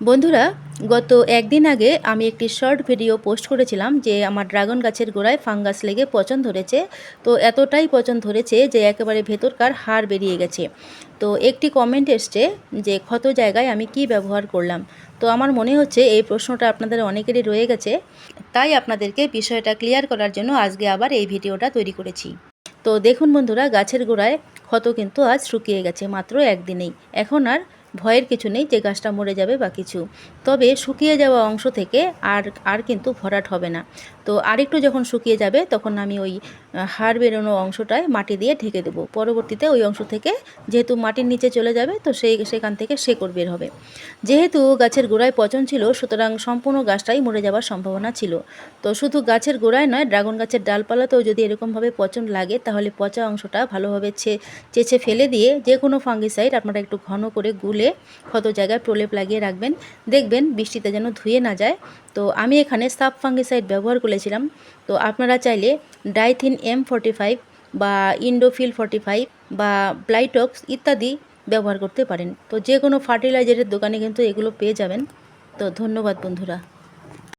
বন্ধুরা, গত একদিন আগে আমি একটি শর্ট ভিডিও পোস্ট করেছিলাম যে আমার ড্রাগন গাছের গোড়ায় ফাঙ্গাস লেগে পচন ধরেছে। তো এতটাই পচন ধরেছে যে একেবারে ভেতরকার হাড় বেরিয়ে গেছে। তো একটি কমেন্ট এসছে যে ক্ষত জায়গায় আমি কি ব্যবহার করলাম? তো আমার মনে হচ্ছে এই প্রশ্নটা আপনাদের অনেকেরই রয়ে গেছে। তাই আপনাদেরকে বিষয়টা ক্লিয়ার করার জন্য আজকে আবার এই ভিডিওটা তৈরি করেছি। তো দেখুন বন্ধুরা, গাছের গোড়ায় ক্ষত কিন্তু আজ শুকিয়ে গেছে মাত্র একদিনেই। এখন আর ভয়ের কিছু নেই, যে গাছটা মরে যাবে বা কিছু। তবে শুকিয়ে যাওয়া অংশ থেকে আর আর কিন্তু ভরাট হবে না। তো আরেকটু যখন শুকিয়ে যাবে, তখন আমি ওই হাড় বেরোনো অংশটায় মাটি দিয়ে ঢেকে দেবো। পরবর্তীতে ওই অংশ থেকে যেহেতু মাটির নিচে চলে যাবে, তো সেই, সেখান থেকে শেকড় বের হবে। যেহেতু গাছের গোড়ায় পচন ছিল, সুতরাং সম্পূর্ণ গাছটাই মরে যাওয়ার সম্ভাবনা ছিল। তো শুধু গাছের গোড়ায় নয়, ড্রাগন গাছের ডালপালাতেও যদি এরকমভাবে পচন লাগে, তাহলে পচা অংশটা ভালোভাবে ছে, চেঁচে ফেলে দিয়ে যে কোনো ফাঙ্গিসাইড আপনারা একটু ঘন করে গুলে ক্ষত জায়গায় প্রলেপ লাগিয়ে রাখবেন। দেখবেন বৃষ্টিতে যেন ধুয়ে না যায়। তো আমি এখানে সাব ফাঙ্গিসাইড ব্যবহার করেছিলাম। তো আপনারা চাইলে ডাইথিন এম ফর্টি ফাইভ বা ইন্ডোফিল ফর্টি ফাইভ বা ব্লাইটক্স ইত্যাদি ব্যবহার করতে পারেন। তো যে কোনো ফার্টিলাইজারের দোকানে কিন্তু এগুলো পেয়ে যাবেন। তো ধন্যবাদ বন্ধুরা।